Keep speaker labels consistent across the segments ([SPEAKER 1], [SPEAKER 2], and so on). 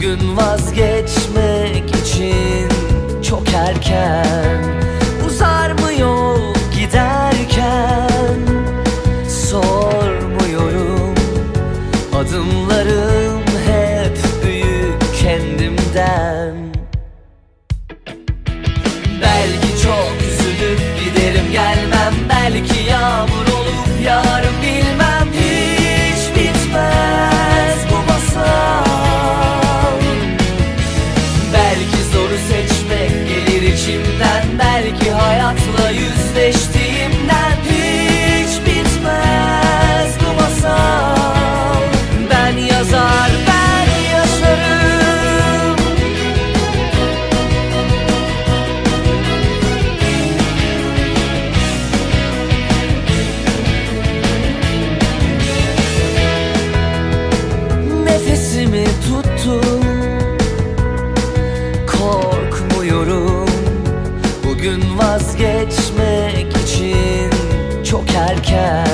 [SPEAKER 1] Bugün vazgeçmek için çok erken Bugün vazgeçmek için çok erken.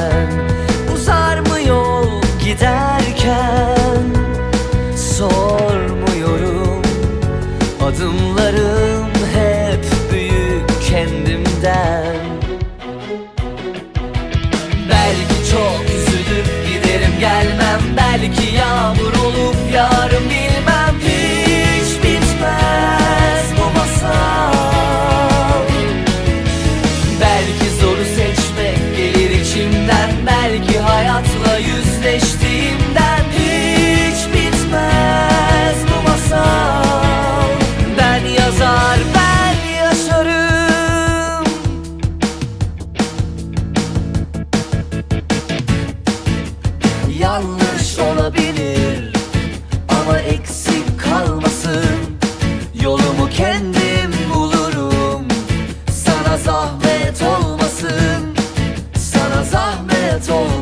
[SPEAKER 2] told.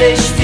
[SPEAKER 2] dich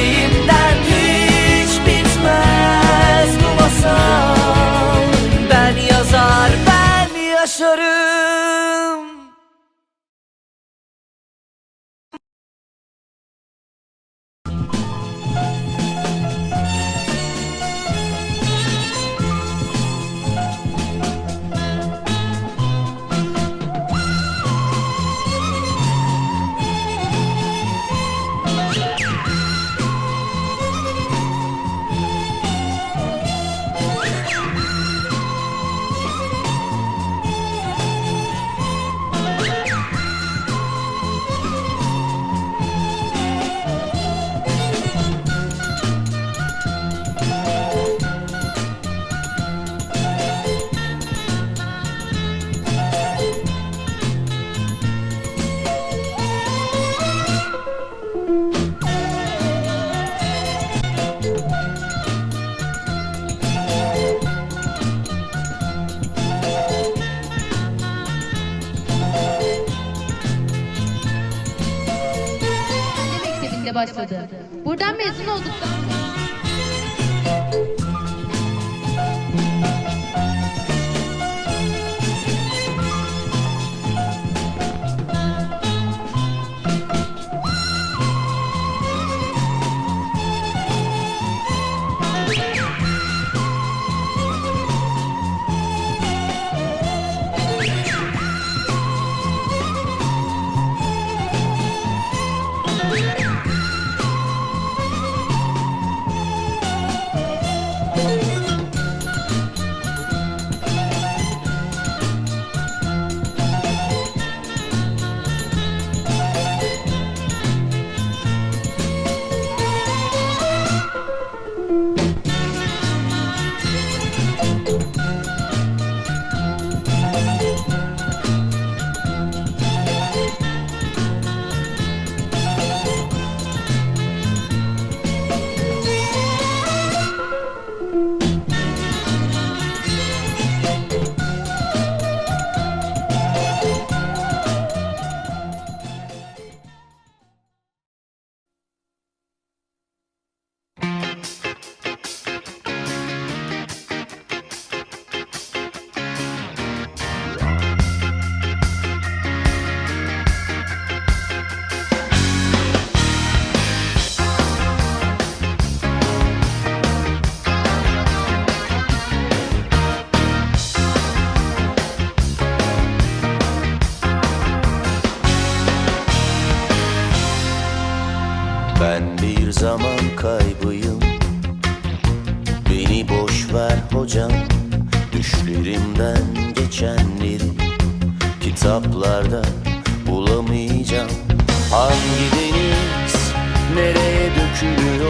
[SPEAKER 2] başladı. Buradan mezun olduktan.
[SPEAKER 3] Ben bir zaman kaybıyım. Beni boş ver hocam. Düşlerimden geçenleri Kitaplarda bulamayacağım. Hangi deniz nereye dökülüyor